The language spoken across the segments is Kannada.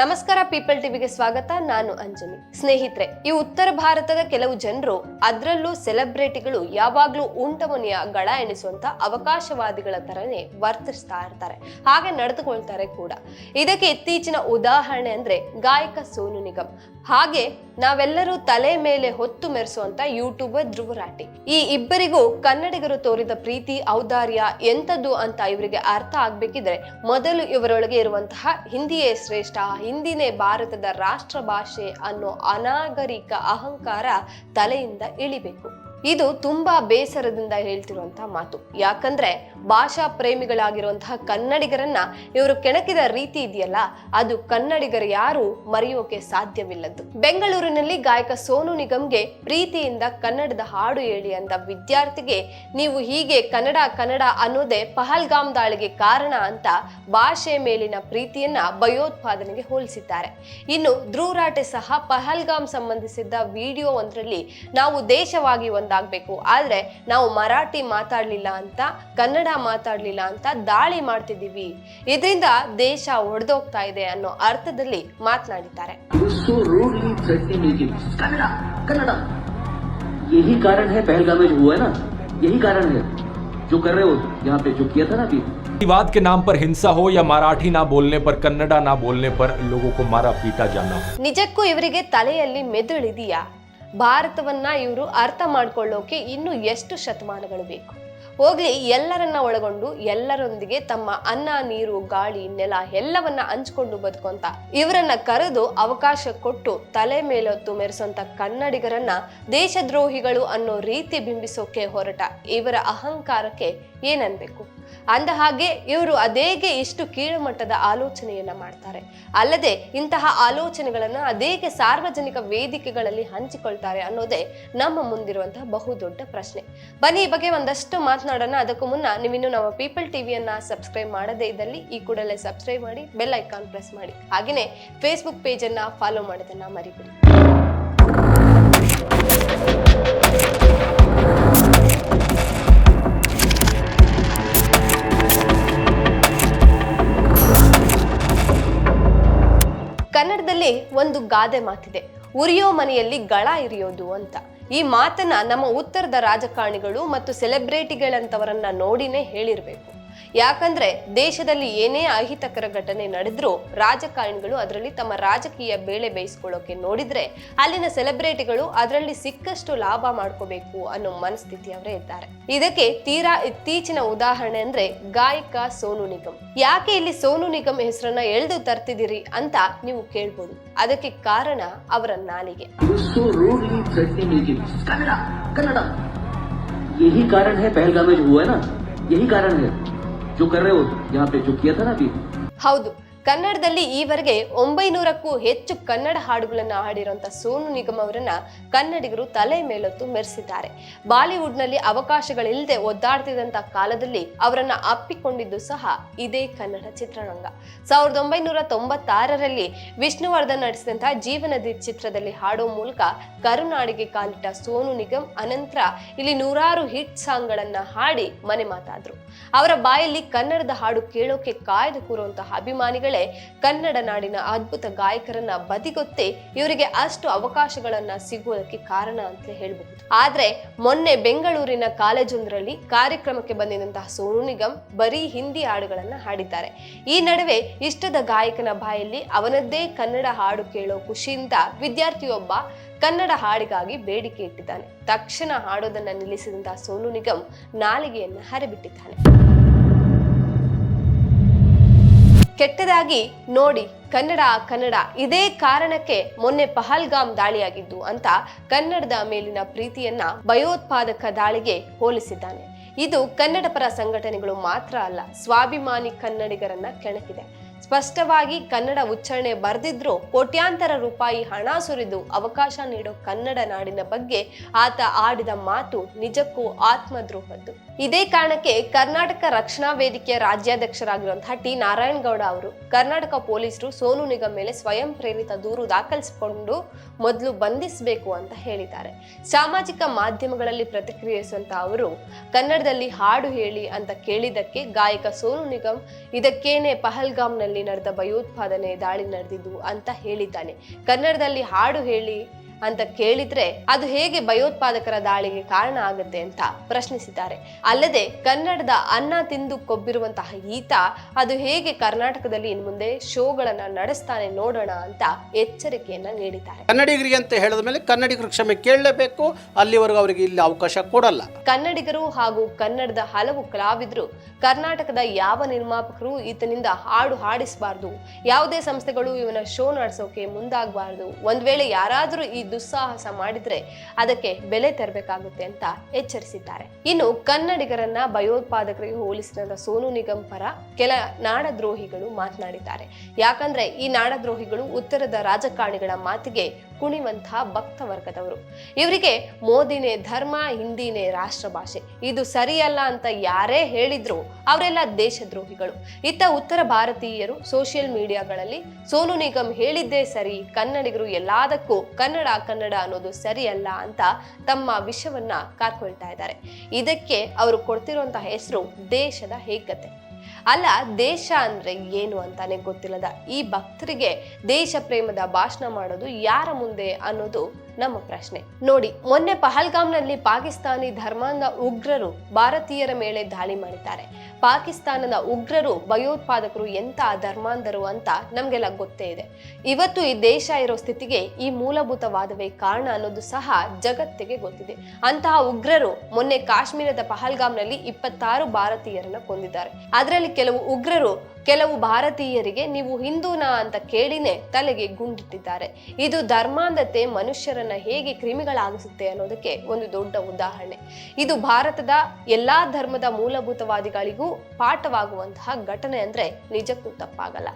ನಮಸ್ಕಾರ ಪೀಪಲ್ ಟಿವಿಗೆ ಸ್ವಾಗತ. ನಾನು ಅಂಜನಿ ಸ್ನೇಹಿತರೆ, ಈ ಉತ್ತರ ಭಾರತದ ಕೆಲವು ಜನರು ಅದರಲ್ಲೂ ಸೆಲೆಬ್ರಿಟಿಗಳು ಯಾವಾಗ್ಲೂ ಉಂಟಮನಿಯ ಗಳ ಎಣಿಸುವಂತ ಅವಕಾಶವಾದಿಗಳ ತರನೇ ವರ್ತಿಸ್ತಾ ಇರ್ತಾರೆ. ಹಾಗೆ ನಡೆದುಕೊಳ್ತಾರೆ ಕೂಡ. ಇದಕ್ಕೆ ಇತ್ತೀಚಿನ ಉದಾಹರಣೆ ಅಂದ್ರೆ ಗಾಯಕ ಸೋನು ನಿಗಮ್. ಹಾಗೆ ನಾವೆಲ್ಲರೂ ತಲೆ ಮೇಲೆ ಹೊತ್ತು ಮೆರೆಸುವಂತ ಯೂಟ್ಯೂಬರ್ ಧ್ರುವರಾಟಿ ಈ ಇಬ್ಬರಿಗೂ ಕನ್ನಡಿಗರು ತೋರಿದ ಪ್ರೀತಿ, ಔದಾರ್ಯ ಎಂಥದ್ದು ಅಂತ ಇವರಿಗೆ ಅರ್ಥ ಆಗ್ಬೇಕಿದ್ರೆ ಮೊದಲು ಇವರೊಳಗೆ ಇರುವಂತಹ ಹಿಂದಿಯೇ ಶ್ರೇಷ್ಠ, ಹಿಂದಿನೇ ಭಾರತದ ರಾಷ್ಟ್ರ ಭಾಷೆ ಅನ್ನೋ ಅನಾಗರಿಕ ಅಹಂಕಾರ ತಲೆಯಿಂದ ಇಳಿಬೇಕು. ಇದು ತುಂಬಾ ಬೇಸರದಿಂದ ಹೇಳ್ತಿರುವಂತಹ ಮಾತು. ಯಾಕಂದ್ರೆ ಭಾಷಾ ಪ್ರೇಮಿಗಳಾಗಿರುವಂತಹ ಕನ್ನಡಿಗರನ್ನ ಇವರು ಕೆಣಕಿದ ರೀತಿ ಇದೆಯಲ್ಲ, ಅದು ಕನ್ನಡಿಗರು ಯಾರು ಮರೆಯೋಕೆ ಸಾಧ್ಯವಿಲ್ಲದ್ದು. ಬೆಂಗಳೂರಿನಲ್ಲಿ ಗಾಯಕ ಸೋನು ನಿಗಮ್ಗೆ ಪ್ರೀತಿಯಿಂದ ಕನ್ನಡದ ಹಾಡು ಹೇಳಿ ಅಂದ ವಿದ್ಯಾರ್ಥಿಗೆ ನೀವು ಹೀಗೆ ಕನ್ನಡ ಕನ್ನಡ ಅನ್ನೋದೇ ಪಹಲ್ಗಾಮ್ ದಾಳಿಗೆ ಕಾರಣ ಅಂತ ಭಾಷೆ ಮೇಲಿನ ಪ್ರೀತಿಯನ್ನ ಭಯೋತ್ಪಾದನೆಗೆ ಹೋಲಿಸಿದ್ದಾರೆ. ಇನ್ನು ಧ್ರುವರಾಟೆ ಸಹ ಪಹಲ್ಗಾಮ್ ಸಂಬಂಧಿಸಿದ ವಿಡಿಯೋ ಒಂದರಲ್ಲಿ ನಾವು ದೇಶವಾಗಿ ಒಂದಾಗಬೇಕು, ಆದ್ರೆ ನಾವು ಮರಾಠಿ ಮಾತಾಡ್ಲಿಲ್ಲ ಅಂತ ಕನ್ನಡ ಮಾತಾಡ್ಲಿಲ್ಲ ಅಂತ ದಾಳಿ ಮಾಡ್ತಿದ್ದೀವಿ ಇದರಿಂದ ದೇಶ ಒಡೆದೋಗ್ತಾ ಇದೆ ಅನ್ನೋ ಅರ್ಥದಲ್ಲಿ ಮಾತನಾಡಿದ್ದಾರೆ He was so rudely threatening Egypt. Kannada Kannada यही कारण है पहलगाम में जो हुआ है ना यही कारण है जो कर रहे हो यहाँ पे जो किया था ना अभी जातिवाद के नाम पर हिंसा हो या मराठी ना बोलने पर कन्नडा ना बोलने पर लोगों को मारा पीटा जाना हो ನಿಜಕ್ಕೂ ಇವರಿಗೆ ತಲೆಯಲ್ಲಿ ಮೆದುಳಿದೆಯಾ ಭಾರತವನ್ನ ಇವರು ಅರ್ಥ ಮಾಡ್ಕೊಳ್ಳೋಕೆ ಇನ್ನು ಎಷ್ಟು ಶತಮಾನಗಳು ಬೇಕು ಹೋಗ್ಲಿ, ಎಲ್ಲರನ್ನ ಒಳಗೊಂಡು ಎಲ್ಲರೊಂದಿಗೆ ತಮ್ಮ ಅನ್ನ, ನೀರು, ಗಾಳಿ, ನೆಲ ಎಲ್ಲವನ್ನ ಹಂಚ್ಕೊಂಡು ಬದುಕೊಂತ ಇವರನ್ನ ಕರೆದು ಅವಕಾಶ ಕೊಟ್ಟು ತಲೆ ಮೇಲೊತ್ತು ಮೆರೆಸೋಂತ ಕನ್ನಡಿಗರನ್ನ ದೇಶದ್ರೋಹಿಗಳು ಅನ್ನೋ ರೀತಿ ಬಿಂಬಿಸೋಕೆ ಹೊರಟ. ಇವರ ಅಹಂಕಾರಕ್ಕೆ ಏನನ್ಬೇಕು ಅಂದ ಹಾಗೆ ಇವರು ಅದೇಗೆ ಇಷ್ಟು ಕೀಳುಮಟ್ಟದ ಆಲೋಚನೆಯನ್ನ ಮಾಡ್ತಾರೆ. ಅಲ್ಲದೆ ಇಂತಹ ಆಲೋಚನೆಗಳನ್ನ ಅದೇಗೆ ಸಾರ್ವಜನಿಕ ವೇದಿಕೆಗಳಲ್ಲಿ ಹಂಚಿಕೊಳ್ತಾರೆ ಅನ್ನೋದೇ ನಮ್ಮ ಮುಂದಿರುವಂತಹ ಬಹುದೊಡ್ಡ ಪ್ರಶ್ನೆ. ಬನ್ನಿ, ಈ ಬಗ್ಗೆ ಒಂದಷ್ಟು ಮಾತನಾಡೋಣ. ಅದಕ್ಕೂ ಮುನ್ನ ನೀವಿನ್ನು ನಮ್ಮ ಪೀಪಲ್ ಟಿವಿಯನ್ನ ಸಬ್ಸ್ಕ್ರೈಬ್ ಮಾಡದೇ ಇದ್ದಲ್ಲಿ ಈ ಕೂಡಲೇ ಸಬ್ಸ್ಕ್ರೈಬ್ ಮಾಡಿ, ಬೆಲ್ ಐಕಾನ್ ಪ್ರೆಸ್ ಮಾಡಿ. ಹಾಗೆಯೇ ಫೇಸ್ಬುಕ್ ಪೇಜನ್ನು ಫಾಲೋ ಮಾಡೋದನ್ನ ಮರಿಬೇಡಿ. ಕನ್ನಡದಲ್ಲಿ ಒಂದು ಗಾದೆ ಮಾತಿದೆ. ಉರಿಯೋ ಮನೆಯಲ್ಲಿ ಗಳ ಇರಿಯೋದು ಅಂತ. ಈ ಮಾತನ್ನ ನಮ್ಮ ಉತ್ತರದ ರಾಜಕಾರಣಿಗಳು ಮತ್ತು ಸೆಲೆಬ್ರಿಟಿಗಳಂತವರನ್ನ ನೋಡಿನೇ ಹೇಳಿರ್ಬೇಕು. ಯಾಕಂದ್ರೆ ದೇಶದಲ್ಲಿ ಏನೇ ಅಹಿತಕರ ಘಟನೆ ನಡೆದ್ರೂ ರಾಜಕಾರಣಿಗಳು ಅದರಲ್ಲಿ ತಮ್ಮ ರಾಜಕೀಯ ಬೇಳೆ ಬೇಯಿಸ್ಕೊಳ್ಳೋಕೆ ನೋಡಿದ್ರೆ ಅಲ್ಲಿನ ಸೆಲೆಬ್ರಿಟಿಗಳು ಅದರಲ್ಲಿ ಸಿಕ್ಕಷ್ಟು ಲಾಭ ಮಾಡ್ಕೋಬೇಕು ಅನ್ನೋ ಮನಸ್ಥಿತಿಯವರೇ ಇದ್ದಾರೆ ಇದಕ್ಕೆ ತೀರಾ ಇತ್ತೀಚಿನ ಉದಾಹರಣೆ ಅಂದ್ರೆ ಗಾಯಕ ಸೋನು ನಿಗಮ್ ಯಾಕೆ ಇಲ್ಲಿ ಸೋನು ನಿಗಮ್ ಹೆಸರನ್ನ ಎಳೆದು ತರ್ತಿದ್ದೀರಿ ಅಂತ ನೀವು ಕೇಳ್ಬೋದು ಅದಕ್ಕೆ ಕಾರಣ ಅವರ ನಾಲಿಗೆ He was so rudely threatening Egypt. Kannada Kannada यही कारण है पहलगाम में जो हुआ है ना यही कारण है जो कर रहे हो? यहाँ पे जो किया था ना अभी। ಹೌದು. ಕನ್ನಡದಲ್ಲಿ ಈವರೆಗೆ ಒಂಬೈನೂರಕ್ಕೂ ಹೆಚ್ಚು ಕನ್ನಡ ಹಾಡುಗಳನ್ನು ಹಾಡಿರುವಂತ ಸೋನು ನಿಗಮ್ ಅವರನ್ನ ಕನ್ನಡಿಗರು ತಲೆ ಮೇಲೊತ್ತು ಮೆರೆಸಿದ್ದಾರೆ. ಬಾಲಿವುಡ್ನಲ್ಲಿ ಅವಕಾಶಗಳಿಲ್ಲದೆ ಒದ್ದಾಡ್ತಿದ್ದಂತ ಕಾಲದಲ್ಲಿ ಅವರನ್ನ ಅಪ್ಪಿಕೊಂಡಿದ್ದು ಸಹ ಇದೇ ಕನ್ನಡ ಚಿತ್ರರಂಗ. ಸಾವಿರದ ಒಂಬೈನೂರ ತೊಂಬತ್ತಾರರಲ್ಲಿ ವಿಷ್ಣುವರ್ಧನ್ ನಡೆಸಿದಂತಹ ಜೀವನದಿ ಚಿತ್ರದಲ್ಲಿ ಹಾಡೋ ಮೂಲಕ ಕರುನಾಡಿಗೆ ಕಾಲಿಟ್ಟ ಸೋನು ನಿಗಮ್ ಅನಂತರ ಇಲ್ಲಿ ನೂರಾರು ಹಿಟ್ ಸಾಂಗ್ ಗಳನ್ನ ಹಾಡಿ ಮನೆ ಮಾತಾದ್ರು. ಅವರ ಬಾಯಲ್ಲಿ ಕನ್ನಡದ ಹಾಡು ಕೇಳೋಕೆ ಕಾಯ್ದು ಕೂರುವಂತಹ ಅಭಿಮಾನಿಗಳೇ ಕನ್ನಡ ನಾಡಿನ ಅದ್ಭುತ ಗಾಯಕರನ್ನ ಬದಿಗೊತ್ತಿ ಇವರಿಗೆ ಅಷ್ಟು ಅವಕಾಶಗಳನ್ನ ಸಿಗುವುದಕ್ಕೆ ಕಾರಣ ಅಂತ ಹೇಳಬಹುದು. ಆದ್ರೆ ಮೊನ್ನೆ ಬೆಂಗಳೂರಿನ ಕಾಲೇಜೊಂದರಲ್ಲಿ ಕಾರ್ಯಕ್ರಮಕ್ಕೆ ಬಂದಿದಂತಹ ಸೋನು ನಿಗಮ್ ಬರೀ ಹಿಂದಿ ಹಾಡುಗಳನ್ನ ಹಾಡಿದ್ದಾರೆ. ಈ ನಡುವೆ ಇಷ್ಟದ ಗಾಯಕನ ಬಾಯಲ್ಲಿ ಅವನದ್ದೇ ಕನ್ನಡ ಹಾಡು ಕೇಳೋ ಖುಷಿಯಿಂದ ವಿದ್ಯಾರ್ಥಿಯೊಬ್ಬ ಕನ್ನಡ ಹಾಡಿಗಾಗಿ ಬೇಡಿಕೆ ಇಟ್ಟಿದ್ದಾನೆ. ತಕ್ಷಣ ಹಾಡೋದನ್ನ ನಿಲ್ಲಿಸಿದಂತಹ ಸೋನು ನಿಗಮ್ ನಾಲಿಗೆಯನ್ನ ಹರಿಬಿಟ್ಟಿದ್ದಾನೆ. ಕೆಟ್ಟದಾಗಿ ನೋಡಿ, ಕನ್ನಡ ಕನ್ನಡ, ಇದೇ ಕಾರಣಕ್ಕೆ ಮೊನ್ನೆ ಪಹಲ್ಗಾಮ್ ದಾಳಿಯಾಗಿದ್ದು ಅಂತ ಕನ್ನಡದ ಮೇಲಿನ ಪ್ರೀತಿಯನ್ನ ಭಯೋತ್ಪಾದಕ ದಾಳಿಗೆ ಹೋಲಿಸಿದ್ದಾನೆ. ಇದು ಕನ್ನಡ ಪರ ಸಂಘಟನೆಗಳು ಮಾತ್ರ ಅಲ್ಲ, ಸ್ವಾಭಿಮಾನಿ ಕನ್ನಡಿಗರನ್ನ ಕೆಣಕಿದೆ. ಸ್ಪಷ್ಟವಾಗಿ ಕನ್ನಡ ಉಚ್ಚಾರಣೆ ಬರೆದಿದ್ರು ಕೋಟ್ಯಾಂತರ ರೂಪಾಯಿ ಹಣ ಸುರಿದು ಅವಕಾಶ ನೀಡೋ ಕನ್ನಡ ನಾಡಿನ ಬಗ್ಗೆ ಆತ ಆಡಿದ ಮಾತು ನಿಜಕ್ಕೂ ಆತ್ಮದ್ರೋಹದ್ದು. ಇದೇ ಕಾರಣಕ್ಕೆ ಕರ್ನಾಟಕ ರಕ್ಷಣಾ ವೇದಿಕೆಯ ರಾಜ್ಯಾಧ್ಯಕ್ಷರಾಗಿರುವಂತಹ ಟಿ. ನಾರಾಯಣಗೌಡ ಅವರು ಕರ್ನಾಟಕ ಪೊಲೀಸರು ಸೋನು ನಿಗಮ್ ಮೇಲೆ ಸ್ವಯಂ ಪ್ರೇರಿತ ದೂರು ದಾಖಲಿಸಿಕೊಂಡು ಮೊದಲು ಬಂಧಿಸಬೇಕು ಅಂತ ಹೇಳಿದ್ದಾರೆ. ಸಾಮಾಜಿಕ ಮಾಧ್ಯಮಗಳಲ್ಲಿ ಪ್ರತಿಕ್ರಿಯಿಸುವಂತ ಅವರು, ಕನ್ನಡದಲ್ಲಿ ಹಾಡು ಹೇಳಿ ಅಂತ ಕೇಳಿದಕ್ಕೆ ಗಾಯಕ ಸೋನು ನಿಗಮ್ ಇದಕ್ಕೇನೆ ಪಹಲ್ಗಾಮ್ನಲ್ಲಿ ಪಹಲ್ಗಾಮ್ನಲ್ಲಿ ನಡೆದ ಭಯೋತ್ಪಾದನೆ ದಾಳಿ ನಡೆದಿದ್ದು ಅಂತ ಹೇಳಿದ್ದಾನೆ. ಕನ್ನಡದಲ್ಲಿ ಹಾಡು ಹೇಳಿ ಅಂತ ಕೇಳಿದ್ರೆ ಅದು ಹೇಗೆ ಭಯೋತ್ಪಾದಕರ ದಾಳಿಗೆ ಕಾರಣ ಆಗುತ್ತೆ ಅಂತ ಪ್ರಶ್ನಿಸಿದ್ದಾರೆ. ಅಲ್ಲದೆ ಕನ್ನಡದ ಅನ್ನ ತಿಂದು ಕೊಬ್ಬಿರುವಂತಹ ಈತ ಅದು ಹೇಗೆ ಕರ್ನಾಟಕದಲ್ಲಿ ಇನ್ನು ಮುಂದೆ ಶೋಗಳನ್ನ ನಡೆಸ್ತಾನೆ ನೋಡೋಣ ಅಂತ ಎಚ್ಚರಿಕೆಯನ್ನ ನೀಡಿದ್ದಾರೆ. ಕನ್ನಡಿಗರಿಗೆ ಅಂತ ಹೇಳಿದ ಮೇಲೆ ಕನ್ನಡಿಗರು ಕ್ಷಮೆ ಕೇಳಲೇಬೇಕು ಅಲ್ಲಿವರೆಗೂ ಅವರಿಗೆ ಇಲ್ಲಿ ಅವಕಾಶ ಕೊಡಲ್ಲ. ಕನ್ನಡಿಗರು ಹಾಗೂ ಕನ್ನಡದ ಹಲವು ಕಲಾವಿದರು ಕರ್ನಾಟಕದ ಯಾವ ನಿರ್ಮಾಪಕರು ಈತನಿಂದ ಹಾಡು ಹಾಡಿಸಬಾರ್ದು ಯಾವುದೇ ಸಂಸ್ಥೆಗಳು ಇವನ ಶೋ ನಡೆಸೋಕೆ ಮುಂದಾಗಬಾರ್ದು ಒಂದ್ ವೇಳೆ ಯಾರಾದರೂ ಈ ದುಸ್ಸಾಹಸ ಮಾಡಿದ್ರೆ ಅದಕ್ಕೆ ಬೆಲೆ ತೆರಬೇಕಾಗುತ್ತೆ ಅಂತ ಎಚ್ಚರಿಸಿದ್ದಾರೆ. ಇನ್ನು ಕನ್ನಡಿಗರನ್ನ ಭಯೋತ್ಪಾದಕರಿಗೆ ಹೋಲಿಸಿದ ಸೋನು ನಿಗಮ್ ಪರ ಕೆಲ ನಾಡದ್ರೋಹಿಗಳು ಮಾತನಾಡಿದ್ದಾರೆ. ಯಾಕಂದ್ರೆ ಈ ನಾಡದ್ರೋಹಿಗಳು ಉತ್ತರದ ರಾಜಕಾರಣಿಗಳ ಮಾತಿಗೆ ಕುಣಿವಂತಹ ಭಕ್ತ ವರ್ಗದವರು ಇವರಿಗೆ ಮೋದಿನೇ ಧರ್ಮ, ಹಿಂದಿನೇ ರಾಷ್ಟ್ರ ಭಾಷೆ ಇದು ಸರಿಯಲ್ಲ ಅಂತ ಯಾರೇ ಹೇಳಿದ್ರು ಅವರೆಲ್ಲ ದೇಶದ್ರೋಹಿಗಳು. ಇತ್ತ ಉತ್ತರ ಭಾರತೀಯರು ಸೋಷಿಯಲ್ ಮೀಡಿಯಾಗಳಲ್ಲಿ, ಸೋನು ನಿಗಮ್ ಹೇಳಿದ್ದೇ ಸರಿ, ಕನ್ನಡಿಗರು ಎಲ್ಲದಕ್ಕೂ ಕನ್ನಡ ಕನ್ನಡ ಅನ್ನೋದು ಸರಿಯಲ್ಲ ಅಂತ ತಮ್ಮ ವಿಷವನ್ನ ಕಾರ್ಕೊಳ್ತಾ ಇದ್ದಾರೆ. ಇದಕ್ಕೆ ಅವರು ಕೊಡ್ತಿರುವಂತಹ ಹೆಸರು ದೇಶದ ಹೇಗತೆ ಅಲ್ಲ, ದೇಶ ಅಂದ್ರೆ ಏನು ಅಂತಾನೆ ಗೊತ್ತಿಲ್ಲದ. ಈ ಭಕ್ತರಿಗೆ ದೇಶ ಪ್ರೇಮದ ಭಾಷಣ ಮಾಡೋದು ಯಾರ ಮುಂದೆ ಅನ್ನೋದು ನಮ್ಮ ಪ್ರಶ್ನೆ. ನೋಡಿ, ಮೊನ್ನೆ ಪಹಲ್ಗಾಮ್ನಲ್ಲಿ ಪಾಕಿಸ್ತಾನಿ ಧರ್ಮಾಂಧ ಉಗ್ರರು ಭಾರತೀಯರ ಮೇಲೆ ದಾಳಿ ಮಾಡಿದ್ದಾರೆ. ಪಾಕಿಸ್ತಾನದ ಉಗ್ರರು, ಭಯೋತ್ಪಾದಕರು ಎಂತ ಧರ್ಮಾಂಧರು ಅಂತ ನಮ್ಗೆಲ್ಲ ಗೊತ್ತೇ ಇದೆ. ಇವತ್ತು ಈ ದೇಶ ಇರೋ ಸ್ಥಿತಿಗೆ ಈ ಮೂಲಭೂತವಾದವೇ ಕಾರಣ ಅನ್ನೋದು ಸಹ ಜಗತ್ತಿಗೆ ಗೊತ್ತಿದೆ. ಅಂತಹ ಉಗ್ರರು ಮೊನ್ನೆ ಕಾಶ್ಮೀರದ ಪಹಲ್ಗಾಮ್ನಲ್ಲಿ ಇಪ್ಪತ್ತಾರು ಭಾರತೀಯರನ್ನ ಕೊಂದಿದ್ದಾರೆ. ಅದರಲ್ಲಿ ಕೆಲವು ಉಗ್ರರು ಕೆಲವು ಭಾರತೀಯರಿಗೆ ನೀವು ಹಿಂದೂನಾ ಅಂತ ಕೇಳಿನೇ ತಲೆಗೆ ಗುಂಡಿಟ್ಟಿದ್ದಾರೆ. ಇದು ಧರ್ಮಾಂಧತೆ ಮನುಷ್ಯರನ್ನ ಹೇಗೆ ಕ್ರಿಮಿಗಳಾಗಿಸುತ್ತೆ ಅನ್ನೋದಕ್ಕೆ ಒಂದು ದೊಡ್ಡ ಉದಾಹರಣೆ. ಇದು ಭಾರತದ ಎಲ್ಲಾ ಧರ್ಮದ ಮೂಲಭೂತವಾದಿಗಳಿಗೂ ಪಾಠವಾಗುವಂತಹ ಘಟನೆ ಅಂದ್ರೆ ನಿಜಕ್ಕೂ ತಪ್ಪಾಗಲ್ಲ.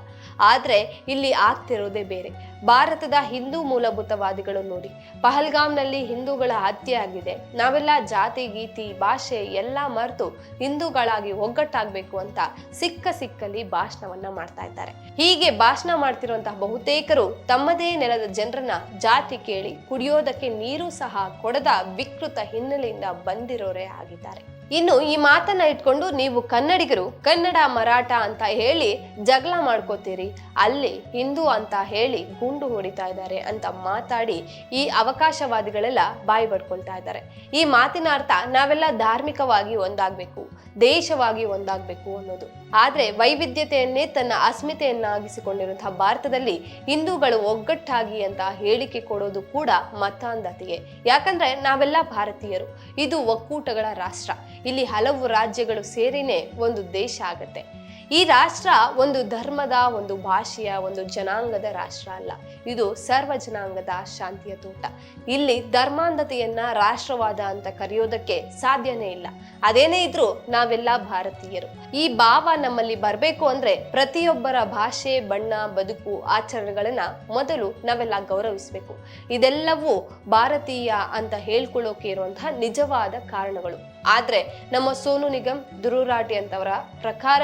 ಆದ್ರೆ ಇಲ್ಲಿ ಆಗ್ತಿರೋದೇ ಬೇರೆ. ಭಾರತದ ಹಿಂದೂ ಮೂಲಭೂತವಾದಿಗಳು ನೋಡಿ, ಪಹಲ್ಗಾಮ್ನಲ್ಲಿ ಹಿಂದೂಗಳ ಹತ್ಯೆ ಆಗಿದೆ. ನಾವೆಲ್ಲ ಜಾತಿ, ಗೀತಿ, ಭಾಷೆ ಎಲ್ಲ ಮರೆತು ಹಿಂದೂಗಳಾಗಿ ಒಗ್ಗಟ್ಟಾಗಬೇಕು ಅಂತ ಸಿಕ್ಕ ಸಿಕ್ಕಲ್ಲಿ ಭಾಷಣವನ್ನ ಮಾಡ್ತಾ ಇದ್ದಾರೆ. ಹೀಗೆ ಭಾಷಣ ಮಾಡ್ತಿರುವಂತಹ ಬಹುತೇಕರು ತಮ್ಮದೇ ನೆಲದ ಜನರನ್ನ ಜಾತಿ ಕೇಳಿ ಕುಡಿಯೋದಕ್ಕೆ ನೀರು ಸಹ ಕೊಡದ ವಿಕೃತ ಹಿನ್ನೆಲೆಯಿಂದ ಬಂದಿರೋರೇ ಆಗಿದ್ದಾರೆ. ಇನ್ನು ಈ ಮಾತನ್ನ ಇಟ್ಕೊಂಡು ನೀವು ಕನ್ನಡಿಗರು, ಕನ್ನಡ, ಮರಾಠ ಅಂತ ಹೇಳಿ ಜಗಳ ಮಾಡ್ಕೋತೀರಿ. ಅಲ್ಲಿ ಹಿಂದೂ ಅಂತ ಹೇಳಿ ಗುಂಡು ಹೊಡಿತಾ ಇದ್ದಾರೆ ಅಂತ ಮಾತಾಡಿ ಈ ಅವಕಾಶವಾದಿಗಳೆಲ್ಲ ಬಾಯಿ ಬಡ್ಕೊಳ್ತಾ ಇದ್ದಾರೆ. ಈ ಮಾತಿನ ಅರ್ಥ ನಾವೆಲ್ಲ ಧಾರ್ಮಿಕವಾಗಿ ಒಂದಾಗ್ಬೇಕು, ದೇಶವಾಗಿ ಒಂದಾಗ್ಬೇಕು ಅನ್ನೋದು. ಆದರೆ ವೈವಿಧ್ಯತೆಯನ್ನೇ ತನ್ನ ಅಸ್ಮಿತೆಯನ್ನಾಗಿಸಿಕೊಂಡಿರುವಂತಹ ಭಾರತದಲ್ಲಿ ಹಿಂದೂಗಳು ಒಗ್ಗಟ್ಟಾಗಿ ಅಂತ ಹೇಳಿಕೆ ಕೊಡೋದು ಕೂಡ ಮತಾಂಧತೆಯೇ. ಯಾಕಂದ್ರೆ ನಾವೆಲ್ಲ ಭಾರತೀಯರು. ಇದು ಒಕ್ಕೂಟಗಳ ರಾಷ್ಟ್ರ. ಇಲ್ಲಿ ಹಲವು ರಾಜ್ಯಗಳು ಸೇರಿನೇ ಒಂದು ದೇಶ ಆಗತ್ತೆ. ಈ ರಾಷ್ಟ್ರ ಒಂದು ಧರ್ಮದ, ಒಂದು ಭಾಷೆಯ, ಒಂದು ಜನಾಂಗದ ರಾಷ್ಟ್ರ ಅಲ್ಲ. ಇದು ಸರ್ವ ಜನಾಂಗದ ಶಾಂತಿಯ ತೋಟ. ಇಲ್ಲಿ ಧರ್ಮಾಂಧತೆಯನ್ನ ರಾಷ್ಟ್ರವಾದ ಅಂತ ಕರೆಯೋದಕ್ಕೆ ಸಾಧ್ಯನೇ ಇಲ್ಲ. ಅದೇನೇ ಇದ್ರೂ ನಾವೆಲ್ಲ ಭಾರತೀಯರು. ಈ ಭಾವ ನಮ್ಮಲ್ಲಿ ಬರಬೇಕು ಅಂದ್ರೆ ಪ್ರತಿಯೊಬ್ಬರ ಭಾಷೆ, ಬಣ್ಣ, ಬದುಕು, ಆಚರಣೆಗಳನ್ನ ಮೊದಲು ನಾವೆಲ್ಲ ಗೌರವಿಸಬೇಕು. ಇದೆಲ್ಲವೂ ಭಾರತೀಯ ಅಂತ ಹೇಳ್ಕೊಳ್ಳೋಕೆ ಇರುವಂತಹ ನಿಜವಾದ ಕಾರಣಗಳು. ಆದ್ರೆ ನಮ್ಮ ಸೋನು ನಿಗಮ್, ದುರುರಾಟಿ ಅಂತವರ ಪ್ರಕಾರ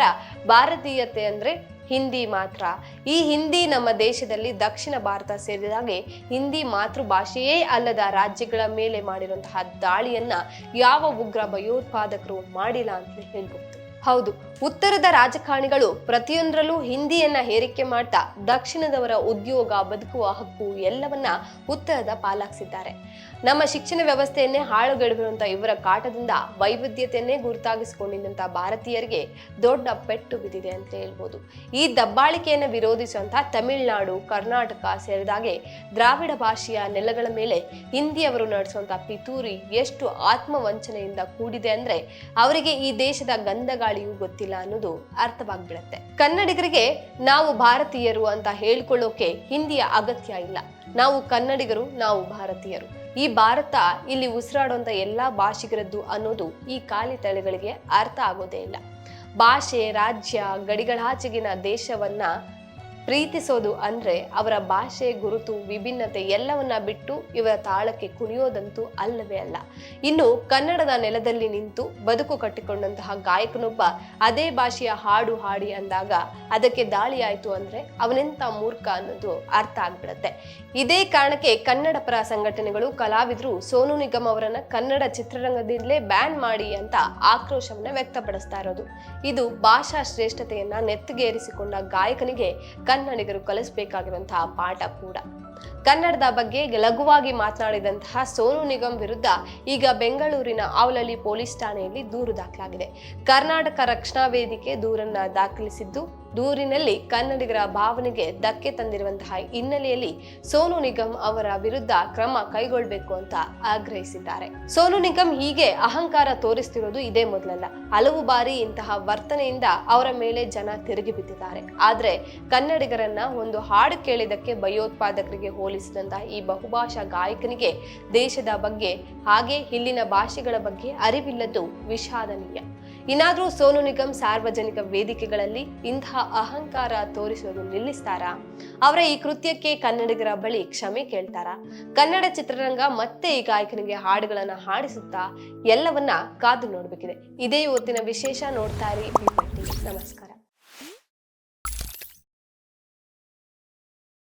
ಭಾರತೀಯತೆ ಅಂದರೆ ಹಿಂದಿ ಮಾತ್ರ. ಈ ಹಿಂದಿ ನಮ್ಮ ದೇಶದಲ್ಲಿ ದಕ್ಷಿಣ ಭಾರತ ಸೇರಿದಾಗೆ ಹಿಂದಿ ಮಾತೃಭಾಷೆಯೇ ಅಲ್ಲದ ರಾಜ್ಯಗಳ ಮೇಲೆ ಮಾಡಿರುವಂತಹ ದಾಳಿಯನ್ನ ಯಾವ ಉಗ್ರ ಭಯೋತ್ಪಾದಕರು ಮಾಡಿಲ್ಲ ಅಂತ ಹೇಳ್ಬೋದು ಹೌದು ಉತ್ತರದ ರಾಜಕಾರಣಿಗಳು ಪ್ರತಿಯೊಂದರಲ್ಲೂ ಹಿಂದಿಯನ್ನ ಹೇರಿಕೆ ಮಾಡ್ತಾ ದಕ್ಷಿಣದವರ ಉದ್ಯೋಗ ಬದುಕುವ ಹಕ್ಕು ಎಲ್ಲವನ್ನ ಉತ್ತರದ ಪಾಲಾಗಿಸಿದ್ದಾರೆ. ನಮ್ಮ ಶಿಕ್ಷಣ ವ್ಯವಸ್ಥೆಯನ್ನೇ ಹಾಳುಗೆಡವಿರುವಂತ ಇವರ ಕಾಟದಿಂದ ವೈವಿಧ್ಯತೆಯನ್ನೇ ಗುರುತಾಗಿಸಿಕೊಂಡಿದ್ದಂತ ಭಾರತೀಯರಿಗೆ ದೊಡ್ಡ ಪೆಟ್ಟು ಬಿದ್ದಿದೆ ಅಂತ ಹೇಳ್ಬೋದು. ಈ ದಬ್ಬಾಳಿಕೆಯನ್ನು ವಿರೋಧಿಸುವಂತಹ ತಮಿಳುನಾಡು, ಕರ್ನಾಟಕ ಸೇರಿದಾಗೆ ದ್ರಾವಿಡ ಭಾಷೆಯ ನೆಲಗಳ ಮೇಲೆ ಹಿಂದಿಯವರು ನಡೆಸುವಂತಹ ಪಿತೂರಿ ಎಷ್ಟು ಆತ್ಮವಂಚನೆಯಿಂದ ಕೂಡಿದೆ ಅಂದ್ರೆ ಅವರಿಗೆ ಈ ದೇಶದ ಗಂಧಗಾಳಿಯೂ ಗೊತ್ತಿಲ್ಲ. ಅನ್ನೋದು ಅರ್ಥವಾಗ್ಬಿಡತ್ತೆ. ಕನ್ನಡಿಗರಿಗೆ ನಾವು ಭಾರತೀಯರು ಅಂತ ಹೇಳ್ಕೊಳ್ಳೋಕೆ ಹಿಂದಿಯ ಅಗತ್ಯ ಇಲ್ಲ. ನಾವು ಕನ್ನಡಿಗರು, ನಾವು ಭಾರತೀಯರು. ಈ ಭಾರತ ಇಲ್ಲಿ ಉಸಿರಾಡುವಂತ ಎಲ್ಲಾ ಭಾಷಿಗರದ್ದು ಅನ್ನೋದು ಈ ಖಾಲಿ ತಳಿಗಳಿಗೆ ಅರ್ಥ ಆಗೋದೇ ಇಲ್ಲ. ಭಾಷೆ, ರಾಜ್ಯ ಗಡಿಗಳಾಚೆಗಿನ ದೇಶವನ್ನ ಪ್ರೀತಿಸೋದು ಅಂದ್ರೆ ಅವರ ಭಾಷೆ, ಗುರುತು, ವಿಭಿನ್ನತೆ ಎಲ್ಲವನ್ನ ಬಿಟ್ಟು ಇವರ ತಾಳಕ್ಕೆ ಕುಣಿಯೋದಂತೂ ಅಲ್ಲವೇ ಅಲ್ಲ. ಇನ್ನು ಕನ್ನಡದ ನೆಲದಲ್ಲಿ ನಿಂತು ಬದುಕು ಕಟ್ಟಿಕೊಂಡಂತಹ ಗಾಯಕನೊಬ್ಬ ಅದೇ ಭಾಷೆಯ ಹಾಡು ಹಾಡಿ ಅಂದಾಗ ಅದಕ್ಕೆ ದಾಳಿಯಾಯ್ತು ಅಂದ್ರೆ ಅವನೆಂತ ಮೂರ್ಖ ಅನ್ನೋದು ಅರ್ಥ ಆಗ್ಬಿಡತ್ತೆ. ಇದೇ ಕಾರಣಕ್ಕೆ ಕನ್ನಡ ಪರ ಸಂಘಟನೆಗಳು ಕಲಾವಿದರು ಸೋನು ನಿಗಮ್ ಅವರನ್ನ ಕನ್ನಡ ಚಿತ್ರರಂಗದಿಂದಲೇ ಬ್ಯಾನ್ ಮಾಡಿ ಅಂತ ಆಕ್ರೋಶವನ್ನ ವ್ಯಕ್ತಪಡಿಸ್ತಾ ಇರೋದು. ಇದು ಭಾಷಾ ಶ್ರೇಷ್ಠತೆಯನ್ನ ನೆತ್ತಿಗೇರಿಸಿಕೊಂಡ ಗಾಯಕನಿಗೆ ಕನ್ನಡಿಗರು ಕಲಿಸಬೇಕಾಗಿರುವಂತಹ ಪಾಠ ಕೂಡ. ಕನ್ನಡದ ಬಗ್ಗೆ ಲಘುವಾಗಿ ಮಾತನಾಡಿದಂತಹ ಸೋನು ನಿಗಮ್ ವಿರುದ್ಧ ಈಗ ಬೆಂಗಳೂರಿನ ಆವಲಹಳ್ಳಿ ಪೊಲೀಸ್ ಠಾಣೆಯಲ್ಲಿ ದೂರು ದಾಖಲಾಗಿದೆ. ಕರ್ನಾಟಕ ರಕ್ಷಣಾ ವೇದಿಕೆ ದೂರನ್ನ ದಾಖಲಿಸಿದ್ದು ದೂರಿನಲ್ಲಿ ಕನ್ನಡಿಗರ ಭಾವನೆಗೆ ಧಕ್ಕೆ ತಂದಿರುವಂತಹ ಹಿನ್ನೆಲೆಯಲ್ಲಿ ಸೋನು ನಿಗಮ್ ಅವರ ವಿರುದ್ಧ ಕ್ರಮ ಕೈಗೊಳ್ಳಬೇಕು ಅಂತ ಆಗ್ರಹಿಸಿದ್ದಾರೆ. ಸೋನು ನಿಗಮ್ ಹೀಗೆ ಅಹಂಕಾರ ತೋರಿಸ್ತಿರೋದು ಇದೇ ಮೊದಲಲ್ಲ. ಹಲವು ಬಾರಿ ಇಂತಹ ವರ್ತನೆಯಿಂದ ಅವರ ಮೇಲೆ ಜನ ತಿರುಗಿ ಬಿದ್ದಿದ್ದಾರೆ. ಆದ್ರೆ ಕನ್ನಡಿಗರನ್ನ ಒಂದು ಹಾಡು ಕೇಳಿದಕ್ಕೆ ಭಯೋತ್ಪಾದಕರಿಗೆ ಹೋಲಿಸಿದಂತಹ ಈ ಬಹುಭಾಷಾ ಗಾಯಕನಿಗೆ ದೇಶದ ಬಗ್ಗೆ ಹಾಗೆ ಇಲ್ಲಿನ ಭಾಷೆಗಳ ಬಗ್ಗೆ ಅರಿವಿಲ್ಲದ್ದು ವಿಷಾದನೀಯ. ಇನ್ನಾದ್ರೂ ಸೋನು ನಿಗಮ್ ಸಾರ್ವಜನಿಕ ವೇದಿಕೆಗಳಲ್ಲಿ ಇಂತಹ ಅಹಂಕಾರ ತೋರಿಸೋದು ನಿಲ್ಲಿಸ್ತಾರಾ? ಅವರ ಈ ಕೃತ್ಯಕ್ಕೆ ಕನ್ನಡಿಗರ ಬಳಿ ಕ್ಷಮೆ ಕೇಳ್ತಾರಾ? ಕನ್ನಡ ಚಿತ್ರರಂಗ ಮತ್ತೆ ಈ ಗಾಯಕನಿಗೆ ಹಾಡುಗಳನ್ನ ಹಾಡಿಸುತ್ತಾ ಎಲ್ಲವನ್ನ ಕಾದು ನೋಡಬೇಕಿದೆ. ಇದೇ ಇವತ್ತಿನ ವಿಶೇಷ ನೋಡ್ತಾ ಇರಿ. ನಮಸ್ಕಾರ.